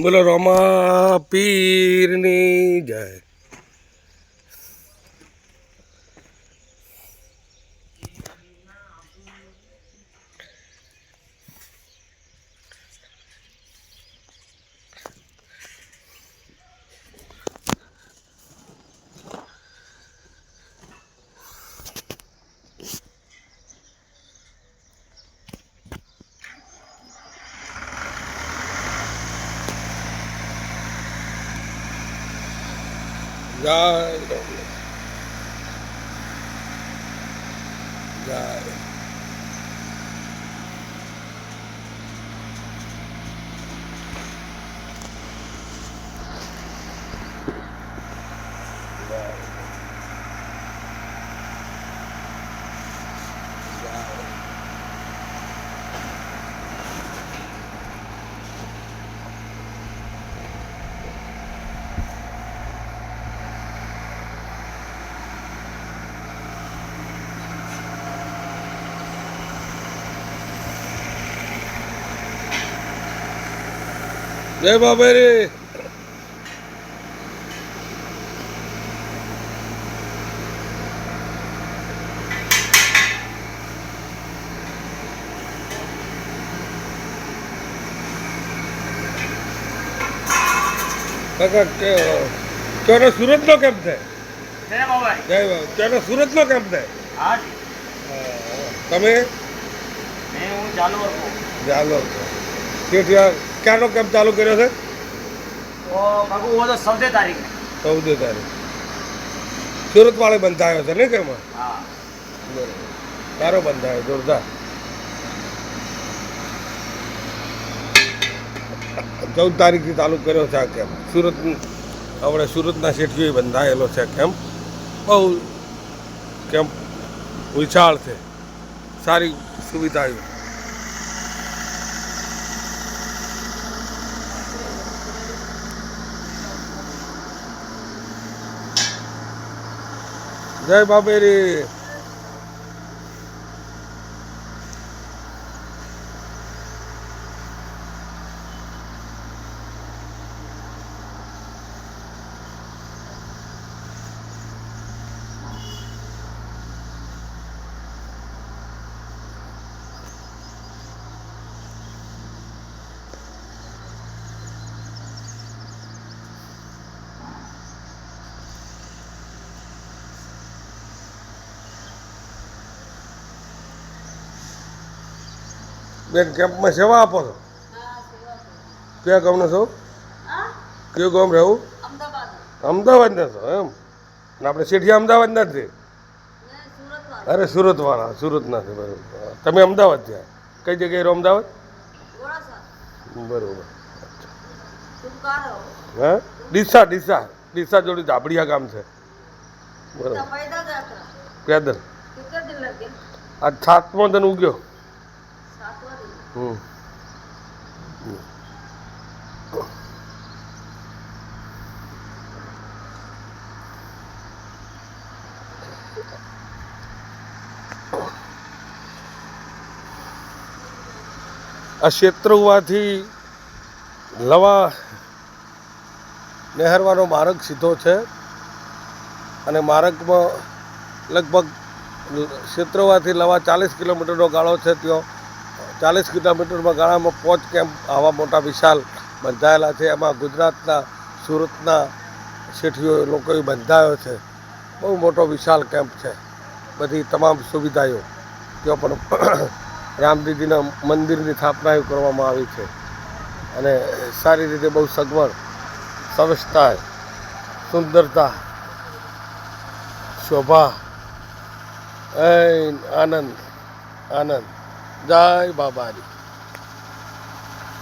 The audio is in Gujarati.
બોલો રોમા પીરની જય. જય રોમ જય જય બાબા રે કે સુરત સુરતનો કેમ થાય? જય બાબા ચોરો સુરતનો કેમ થાય? તમે? હું ચાલુ હતો ચાલો ક્યારનો કેમ્પ ચાલુ કર્યો છે? ચૌદ તારીખ. સુરત વાળે બંધાયો છે ને કેમાં સારો બંધાયો જોરદાર. ચૌદ તારીખથી ચાલુ કર્યો છે આ કેમ્પ સુરત આપણે સુરતના શેઠીઓએ બંધાયેલો છે કેમ્પ બહુ કેમ્પ વિશાળ છે. સારી સુવિધા જય બાબેરી બેન કેમ્પમાં સેવા આપો છો? ક્યાં ગામના છો? કયું ગામ રહેવું અમદાવાદના છો એમ? ને આપણે શેઠિયા અમદાવાદના જ છે? અરે સુરતવાળા સુરતના છે બરાબર. તમે અમદાવાદ થયા? કઈ જગ્યાએ રહો અમદાવાદ? બરોબર. હા? ડીસા ડીસા. ડીસા જોડે ધાબડિયા ગામ છે. બરાબર. પેદલ. આ સાતમો દન ઉગ્યો. હમ. આ ક્ષેત્ર હોવાથી લવા નહેરવાનો માર્ગ સીધો છે અને માર્ગમાં લગભગ ક્ષેત્રવાથી લવા ચાલીસ કિલોમીટરનો ગાળો છે ત્યાં. ચાલીસ કિલોમીટરમાં ગાળામાં પોચ કેમ્પ આવા મોટા વિશાલ બંધાયેલા છે. એમાં ગુજરાતના, સુરતના શેઠીઓ લોકોએ બંધાયો છે. બહુ મોટો વિશાલ કેમ્પ છે. બધી તમામ સુવિધાઓ ત્યાં પણ રામદીદીના મંદિરની સ્થાપનાઓ કરવામાં આવી છે. અને સારી રીતે બહુ સગવડ સ્વચ્છતા સુંદરતા, શોભા આનંદ આનંદ. Dai, babado.